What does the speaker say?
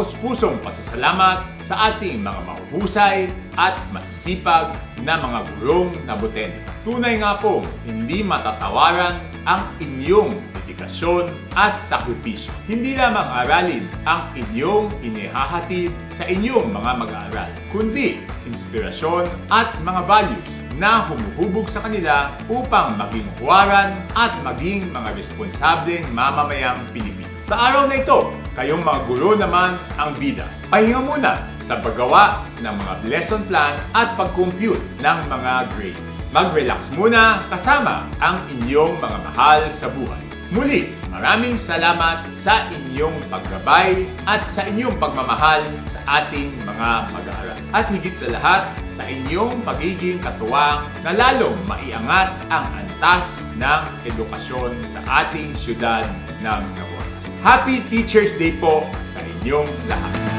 taos-pusong pasasalamat sa ating mga mahuhusay at masisipag na mga gurong na buten. Tunay nga pong hindi matatawaran ang inyong dedikasyon at sakripisyo. Hindi lamang aralin ang inyong inihahatid sa inyong mga mag-aaral, kundi inspirasyon at mga values na humuhubog sa kanila upang maging huwaran at maging mga responsableng mamamayang Pilipino. Sa araw na ito, kayong mga guro naman ang bida. Pahinga muna sa paggawa ng mga lesson plan at pag-compute ng mga grades. Mag-relax muna kasama ang inyong mga mahal sa buhay. Muli, maraming salamat sa inyong paggabay at sa inyong pagmamahal sa ating mga mag-aaral. At higit sa lahat, sa inyong pagiging katuwang na lalong maiangat ang antas ng edukasyon sa ating syudad ng Navotas. Happy Teacher's Day po sa inyong lahat!